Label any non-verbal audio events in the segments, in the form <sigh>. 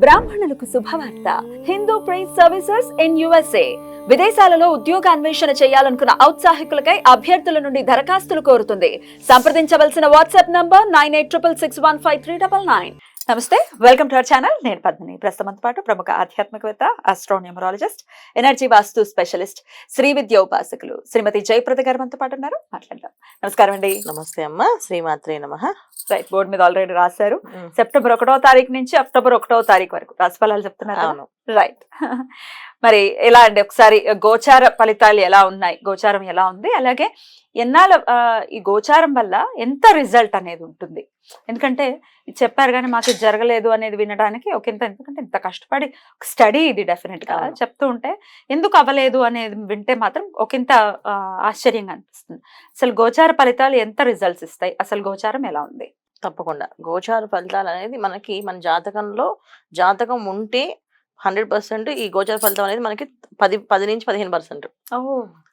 బ్రాహ్మణులకు శుభవార్త. Hindu priest services in USA. విదేశాలలో ఉద్యోగ అన్వేషణ చేయాలనుకున్న ఔత్సాహికులకై అభ్యర్థుల నుండి దరఖాస్తులు కోరుతుంది. సంప్రదించవలసిన WhatsApp number nine eight triple six one five three double nine. నమస్తే వెల్కమ్ టు అవర్ ఛానల్. నేను పద్మిని. ప్రస్తుతం పాటు ప్రముఖ ఆధ్యాత్మికవేత్త astronumerologist energy vastu specialist Shri Vidya ఉపాసకులు శ్రీమతి జయప్రద గారు మనతో పాటు ఉన్నారు. మాట్లాడదాం. నమస్కారం అండి. నమస్తే అమ్మ. శ్రీమాత్రే నమ. రైట్ బోర్డు మీద ఆల్రెడీ రాశారు. సెప్టెంబర్ ఒకటో తారీఖు నుంచి అక్టోబర్ ఒకటో తారీఖు వరకు. రాశిఫలాలు చెప్తున్నారు రైట్. <laughs> మరి ఎలా అండి? ఒకసారి గోచార ఫలితాలు ఎలా ఉన్నాయి? గోచారం ఎలా ఉంది? అలాగే ఎన్నాళ్ళ ఈ గోచారం వల్ల ఎంత రిజల్ట్ అనేది ఉంటుంది? ఎందుకంటే చెప్పారు కానీ మాకు జరగలేదు అనేది వినడానికి ఒక ఇంత ఎందుకంటే ఇంత కష్టపడి స్టడీ ఇది డెఫినెట్గా అవును. చెప్తూ ఉంటే ఎందుకు అవ్వలేదు అనేది వింటే మాత్రం ఒకంత ఆ, ఆశ్చర్యంగా అనిపిస్తుంది. అసలు గోచార ఫలితాలు ఎంత రిజల్ట్స్ ఇస్తాయి? అసలు గోచారం ఎలా ఉంది? తప్పకుండా. గోచార ఫలితాలు అనేది మనకి మన జాతకంలో జాతకం ఉంటే హండ్రెడ్ పర్సెంట్ ఈ గోచార ఫలితం అనేది మనకి పది పది నుంచి పదిహేను పర్సెంట్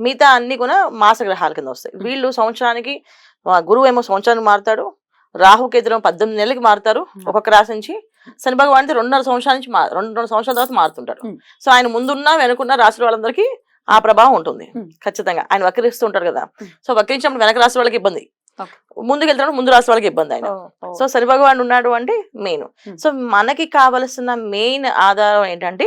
మిగతా అన్ని కూడా మాస గ్రహాల కింద వస్తాయి. వీళ్ళు సంవత్సరానికి గురువు ఏమో సంవత్సరానికి మారుతాడు రాహు కేతులు పద్దెనిమిది నెలలకి మారుతారు. ఒక్కొక్క రాశి నుంచి శని భగవాన్ రెండున్నర సంవత్సరాల నుంచి రెండు రెండు సంవత్సరాల తర్వాత మారుతుంటాడు Hmm. సో ఆయన ముందున్న వెనుకున్న రాశుల వాళ్ళందరికీ ఆ ప్రభావం ఉంటుంది. ఖచ్చితంగా ఆయన వక్రిస్తూ ఉంటారు కదా. సో వక్రించినప్పుడు వెనక రాశి వాళ్ళకి ఇబ్బంది. ముందుకు వెళ్తాడు ముందు రాశి వాళ్ళకి ఇబ్బంది ఆయన సో శని భగవాన్ ఉన్నాడు అంటే మెయిన్. సో మనకి కావలసిన మెయిన్ ఆధారం ఏంటంటే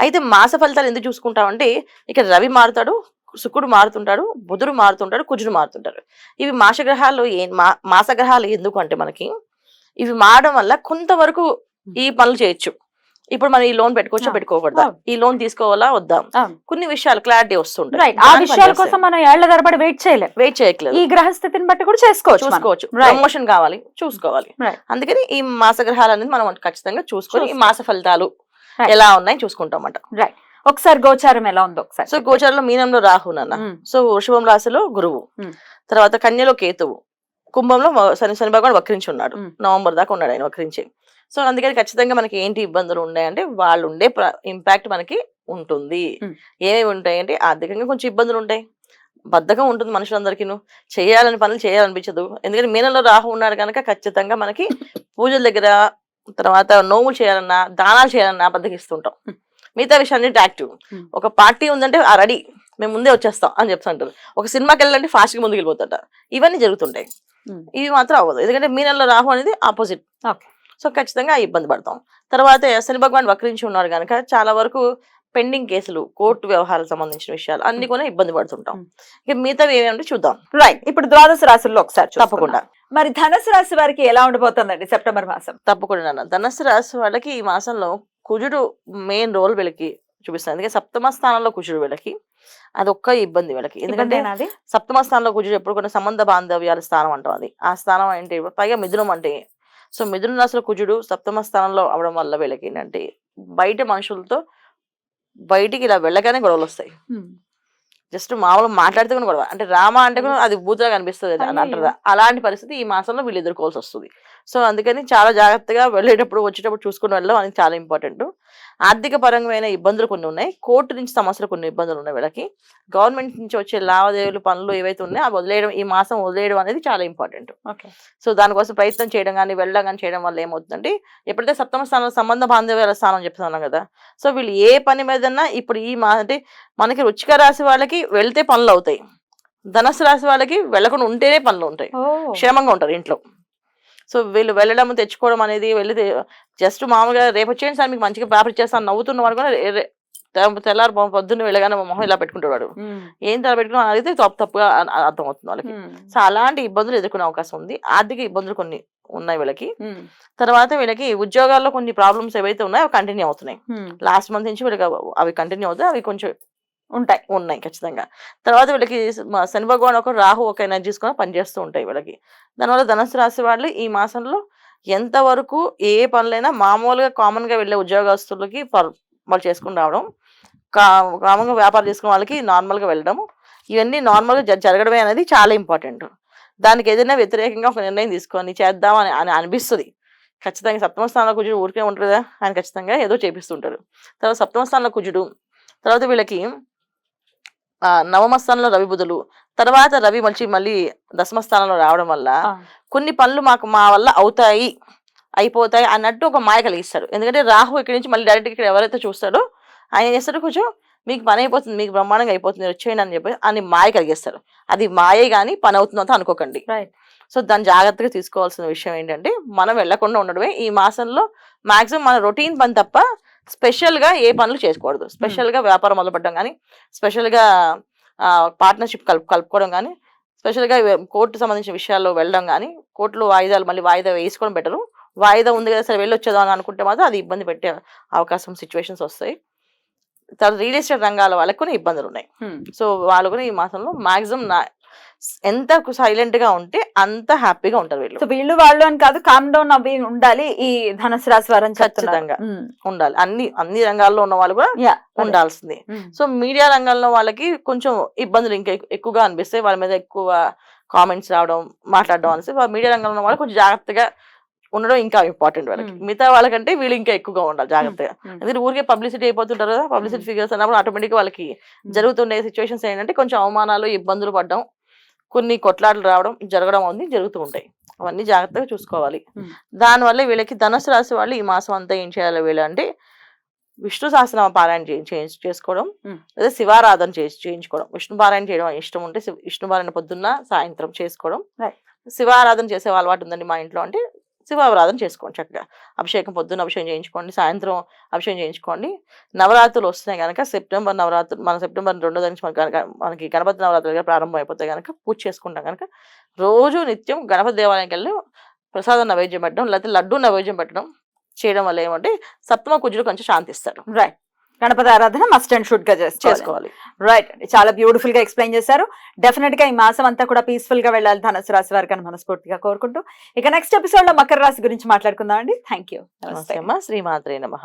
అయితే మాస ఫలితాలు ఎందుకు చూసుకుంటామంటే ఇక్కడ రవి మారుతాడు శుక్రుడు మారుతుంటాడు బుధుడు మారుతుంటాడు కుజుడు మారుతుంటాడు ఇవి మాస గ్రహాలు ఏ మా- మాస గ్రహాలు ఎందుకు అంటే మనకి ఇవి మారడం వల్ల కొంతవరకు ఈ పనులు చేయొచ్చు ఇప్పుడు మనం ఈ లోన్ పెట్టుకోవచ్చా. పెట్టుకోకూడదా. ఈ లోన్ తీసుకోవాలా వద్దా. కొన్ని విషయాలు క్లారిటీ వస్తుంటాయి ఆ విషయాల కోసం మనం ఏళ్ళ తరబడి వెయిట్ చేయలేం వెయిట్ చేయట్లేదు ఈ గ్రహస్థితిని బట్టి కూడా చేసుకోవచ్చు. చూసుకోవచ్చు. ప్రమోషన్ కావాలి చూసుకోవాలి. అందుకని ఈ మాస గ్రహాలు అనేది మనం ఖచ్చితంగా చూసుకొని ఈ మాస ఫలితాలు. ఎలా ఉన్నాయి చూసుకుంటాం అన్నమాట ఒకసారి గోచారం ఎలా ఉందో ఒకసారి సో గోచరంలో మీనంలో రాహు నాన్న. ఉమ్, సో వృషభం రాశిలో గురువు. Hmm. తర్వాత కన్యలో కేతువు. కుంభంలో శని శని భగవాన్ వక్రించి ఉన్నాడు Hmm. నవంబర్ దాకా ఉన్నాడు ఆయన వక్రించి. సో అందుకని ఖచ్చితంగా మనకి ఏంటి ఇబ్బందులు ఉన్నాయంటే వాళ్ళు ఉండే ఇంపాక్ట్ మనకి ఉంటుంది. Hmm. ఏమేమి ఉంటాయి అంటే ఆర్థికంగా కొంచెం ఇబ్బందులు ఉంటాయి. బద్ధకం ఉంటుంది మనుషులందరికీ చేయాలని పనులు చేయాలనిపించదు. ఎందుకంటే మీనంలో రాహు ఉన్నాడు కనుక ఖచ్చితంగా మనకి <laughs> పూజల దగ్గర తర్వాత నోములు చేయాలన్నా దానాలు చేయాలన్నా బద్దకిస్తుంటాం. మిగతా విషయాన్ని యాక్టివ్. ఒక పార్టీ ఉందంటే ఆ రెడీ. మేము ముందే వచ్చేస్తాం అని చెప్తుంటారు. ఒక సినిమాకి వెళ్ళాలంటే ఫాస్ట్గా ముందుకు వెళ్ళిపోతుంటారు. ఇవన్నీ జరుగుతుంటాయి. ఇవి మాత్రం అవ్వదు. ఎందుకంటే మీనంలో రాహు అనేది ఆపోజిట్. సో ఖచ్చితంగా ఇబ్బంది పడతాం. తర్వాత శని భగవాన్ వక్రించి ఉన్నారు కనుక చాలా వరకు పెండింగ్ కేసులు కోర్టు వ్యవహారాలకు సంబంధించిన విషయాలు అన్ని కూడా ఇబ్బంది పడుతుంటాం. ఇక మిగతావి ఏమేమంటే చూద్దాం. రైట్ ఇప్పుడు ద్వాదశ రాశుల్లో ఒకసారి. తప్పకుండా. మరి ధనుసు రాశి వారికి ఎలా ఉండబోతుందండి సెప్టెంబర్ మాసం? తప్పకుండా నాన్న. ధనుస్సు రాశి వాళ్ళకి ఈ మాసంలో కుజుడు మెయిన్ రోల్ వీళ్ళకి చూపిస్తుంది. ఎందుకంటే సప్తమ స్థానంలో కుజుడు వీళ్ళకి. అదొక్క ఇబ్బంది వీళ్ళకి. ఎందుకంటే సప్తమ స్థానంలో కుజుడు ఎప్పుడు కొన్ని సంబంధ బాంధవ్యాల స్థానం అంటాం అది. ఆ స్థానం ఏంటి? పైగా మిథునం అంటే. సో మిథున రాశిలో కుజుడు సప్తమ స్థానంలో అవడం వల్ల వీళ్ళకి ఏంటంటే బయట మనుషులతో బయటికి ఇలా వెళ్ళగానే గొడవలు వస్తాయి. జస్ట్ మామూలుగా మాట్లాడితే కూడా గొడవ. అంటే రామ అంటే కూడా అది బూతుగా కనిపిస్తుంది అని. అంటారు అలాంటి పరిస్థితి ఈ మాసంలో వీళ్ళు ఎదుర్కోవాల్సి వస్తుంది. సో అందుకని చాలా జాగ్రత్తగా వెళ్ళేటప్పుడు వచ్చేటప్పుడు చూసుకుని వెళ్ళడం అనేది చాలా ఇంపార్టెంట్. ఆర్థిక పరమైన ఇబ్బందులు కొన్ని ఉన్నాయి. కోర్టు నుంచి సమస్యలు కొన్ని ఇబ్బందులు ఉన్నాయి వీళ్ళకి. గవర్నమెంట్ నుంచి వచ్చే లావాదేవీలు పనులు ఏవైతే ఉన్నాయో అవి వదిలేయడం ఈ మాసం వదిలేయడం అనేది చాలా ఇంపార్టెంట్. ఓకే. సో దానికోసం ప్రయత్నం చేయడం కానీ వెళ్ళడం కానీ చేయడం వల్ల ఏమవుతుందంటే ఎప్పుడైతే సప్తమ స్థానంలో సంబంధ బాంధవ్యాల స్థానం చెప్తున్నాం కదా. సో వీళ్ళు ఏ పని మీదన్నా ఇప్పుడు ఈ మా అంటే మనకి రుచిక రాశి వాళ్ళకి వెళ్తే పనులు అవుతాయి. ధనస్సు రాశి వాళ్ళకి వెళ్ళకుండా ఉంటేనే పనులు ఉంటాయి. క్షేమంగా ఉంటారు ఇంట్లో. సో వీళ్ళు వెళ్ళడం తెచ్చుకోవడం అనేది వెళ్ళి జస్ట్ మామూలుగా రేపు వచ్చేయండి సార్ మీకు మంచిగా పేపర్ ఇచ్చేస్తాను నవ్వుతున్న వాడు కూడా తెల్లారు పొద్దున్న వెళ్ళగానే మా మొహం ఇలా పెట్టుకుంటాడు ఏం తల పెట్టుకుని అడిగితే తప్పు తప్పుగా అర్థం అవుతుంది వాళ్ళకి. సో అలాంటి ఇబ్బందులు ఎదుర్కొనే అవకాశం ఉంది. ఆర్థిక ఇబ్బందులు కొన్ని ఉన్నాయి వీళ్ళకి. తర్వాత వీళ్ళకి ఉద్యోగాల్లో కొన్ని ప్రాబ్లమ్స్ ఏవైతే ఉన్నాయో అవి కంటిన్యూ అవుతున్నాయి. లాస్ట్ మంత్ నుంచి వీళ్ళకి అవి కంటిన్యూ అవుతాయి. అవి కొంచెం ఉంటాయి ఉన్నాయి ఖచ్చితంగా. తర్వాత వీళ్ళకి స- శని భగవాన్ ఒక రాహు ఒక ఎనర్జీస్ కూడా పనిచేస్తూ ఉంటాయి వీళ్ళకి. దానివల్ల ధనుసు రాశి వాళ్ళు ఈ మాసంలో ఎంతవరకు ఏ పనులైనా మామూలుగా కామన్గా వెళ్ళే ఉద్యోగస్తులకి వాళ్ళు చేసుకుని రావడం కా కామన్గా వ్యాపారం చేసుకునే వాళ్ళకి నార్మల్గా వెళ్ళడం ఇవన్నీ నార్మల్గా జ- జరగడమే అనేది చాలా ఇంపార్టెంట్. దానికి ఏదైనా వ్యతిరేకంగా ఒక నిర్ణయం తీసుకొని చేద్దాం అని అని అనిపిస్తుంది. ఖచ్చితంగా సప్తమ స్థానంలో కుజుడు ఊరికే ఉంటుందా కదా ఆయన ఖచ్చితంగా ఏదో చేపిస్తుంటారు. తర్వాత సప్తమ స్థానంలో కుజుడు తర్వాత వీళ్ళకి నవమ స్థానంలో రవి బుధులు. తర్వాత రవి మళ్ళీ మళ్ళీ దశమ స్థానంలో రావడం వల్ల కొన్ని పనులు మాకు మా వల్ల అవుతాయి అయిపోతాయి అన్నట్టు ఒక మాయ కలిగిస్తాడు. ఎందుకంటే రాహు ఇక్కడి నుంచి మళ్ళీ డైరెక్ట్ ఇక్కడ ఎవరైతే చూస్తాడో ఆయన చేస్తాడు కొంచెం మీకు పని అయిపోతుంది మీకు బ్రహ్మాండంగా అయిపోతుంది వచ్చేయండి అని చెప్పి అని మాయ కలిగిస్తాడు. అది మాయే కానీ పని అవుతుందంతా అనుకోకండి. సో దాన్ని జాగ్రత్తగా తీసుకోవాల్సిన విషయం ఏంటంటే మనం వెళ్ళకుండా ఉండడమే. ఈ మాసంలో మాక్సిమం మన రొటీన్ పని తప్ప స్పెషల్గా ఏ పనులు చేయకూడదు స్పెషల్గా వ్యాపారం మొదలుపెట్టడం కానీ స్పెషల్గా పార్ట్నర్షిప్ కలుపు కలుపుకోవడం కానీ స్పెషల్గా ఇవే- కోర్టు సంబంధించిన విషయాల్లో వెళ్ళడం కానీ కోర్టులో వాయిదాలు మళ్ళీ వాయిదా వేసుకోవడం బెటరు. వాయిదా ఉంది కదా సరే వెళ్ళొచ్చేదాం అని అనుకుంటే మాత్రం అది ఇబ్బంది పెట్టే అవకాశం సిచ్యువేషన్స్ వస్తాయి. తర్వాత రియల్ ఎస్టేట్ రంగాల వాళ్ళకి కొన్ని ఇబ్బందులు ఉన్నాయి. సో వాళ్ళు కూడా ఈ మాసంలో మాక్సిమం నా ఎంత సైలెంట్గా ఉంటే అంత హ్యాపీగా ఉంటారు వీళ్ళు. సో వీళ్ళు వాళ్ళు అని కాదు కామ్ డౌన్ అవి ఉండాలి ఈ ధనుసు రాశి చెప్తున్నారు. ఖచ్చితంగా. ఉండాలి. అన్ని అన్ని రంగాల్లో ఉన్న వాళ్ళు కూడా. ఉండాల్సింది. సో మీడియా రంగంలో వాళ్ళకి కొంచెం ఇబ్బందులు ఇంకా ఎక్కు- ఎక్కువగా అనిపిస్తాయి. వాళ్ళ మీద ఎక్కువ కామెంట్స్ రావడం మాట్లాడడం అనేసి. మీడియా రంగంలో ఉన్న వాళ్ళు కొంచెం జాగ్రత్తగా ఉండడం ఇంకా ఇంపార్టెంట్ వాళ్ళకి. మిగతా వాళ్ళకంటే వీళ్ళు ఇంకా ఎక్కువగా ఉండాలి జాగ్రత్తగా. ఎందుకంటే ఊరికే పబ్లిసిటీ అయిపోతుంటారు కదా పబ్లిసిటీ ఫిగర్స్ అన్నప్పుడు ఆటోమేటిక్ వాళ్ళకి జరుగుతుండే సిచ్యువేషన్స్ ఏంటంటే కొంచెం అవమానాలు ఇబ్బందులు పడడం కొన్ని కొట్లాటలు రావడం జరగడం అనేది జరుగుతూ ఉంటాయి అవన్నీ జాగ్రత్తగా చూసుకోవాలి. దానివల్ల వీళ్ళకి ధనుసు రాశి వాళ్ళు ఈ మాసం అంతా ఏం చేయాలి వీళ్ళు అంటే విష్ణు సహస్రనామ పారాయణ చేయి- చేయించు- చేసుకోవడం. లేదా శివారాధన చేసి చేయించుకోవడం విష్ణు పారాయణ చేయడం ఇష్టం ఉంటే శివ- విష్ణు పారాయణ పొద్దున్న సాయంత్రం చేసుకోవడం. శివారాధన చేసే అలవాటు ఉందండి మా ఇంట్లో అంటే శివారాధన చేసుకోండి చక్కగా. అభిషేకం పొద్దున్న అభిషేకం చేయించుకోండి సాయంత్రం అభిషేకం చేయించుకోండి. నవరాత్రులు వస్తున్నాయి కనుక సెప్టెంబర్ నవరాత్రులు మన సెప్టెంబర్ రెండో నుంచి మనకి మనకి గణపతి నవరాత్రులుగా ప్రారంభం అయిపోతాయి కనుక పూజ చేసుకుంటాం కనుక రోజు నిత్యం గణపతి దేవాలయానికి వెళ్ళి ప్రసాదం నైవేద్యం పెట్టడం లేకపోతే లడ్డు నైవేద్యం పెట్టడం చేయడం వల్ల ఏమంటే సప్తమ కుజుడు కొంచెం శాంతిస్తాడు రైట్. గణపతి ఆరాధన మస్ట్ అండ్ షుడ్గా చేసుకోవాలి. రైట్ అండి చాలా బ్యూటిఫుల్గా ఎక్స్ప్లెయిన్ చేశారు. డెఫినెట్గా ఈ మాసం అంతా కూడా పీస్ఫుల్గా వెళ్ళాలి ధనుసు రాశి వారికి అని మనస్ఫూర్తిగా కోరుకుంటూ. ఇక నెక్స్ట్ ఎపిసోడ్లో మకర రాశి గురించి మాట్లాడుకుందాం అండి థ్యాంక్ యూ నమస్తే అమ్మ. శ్రీమాత్రే నమః.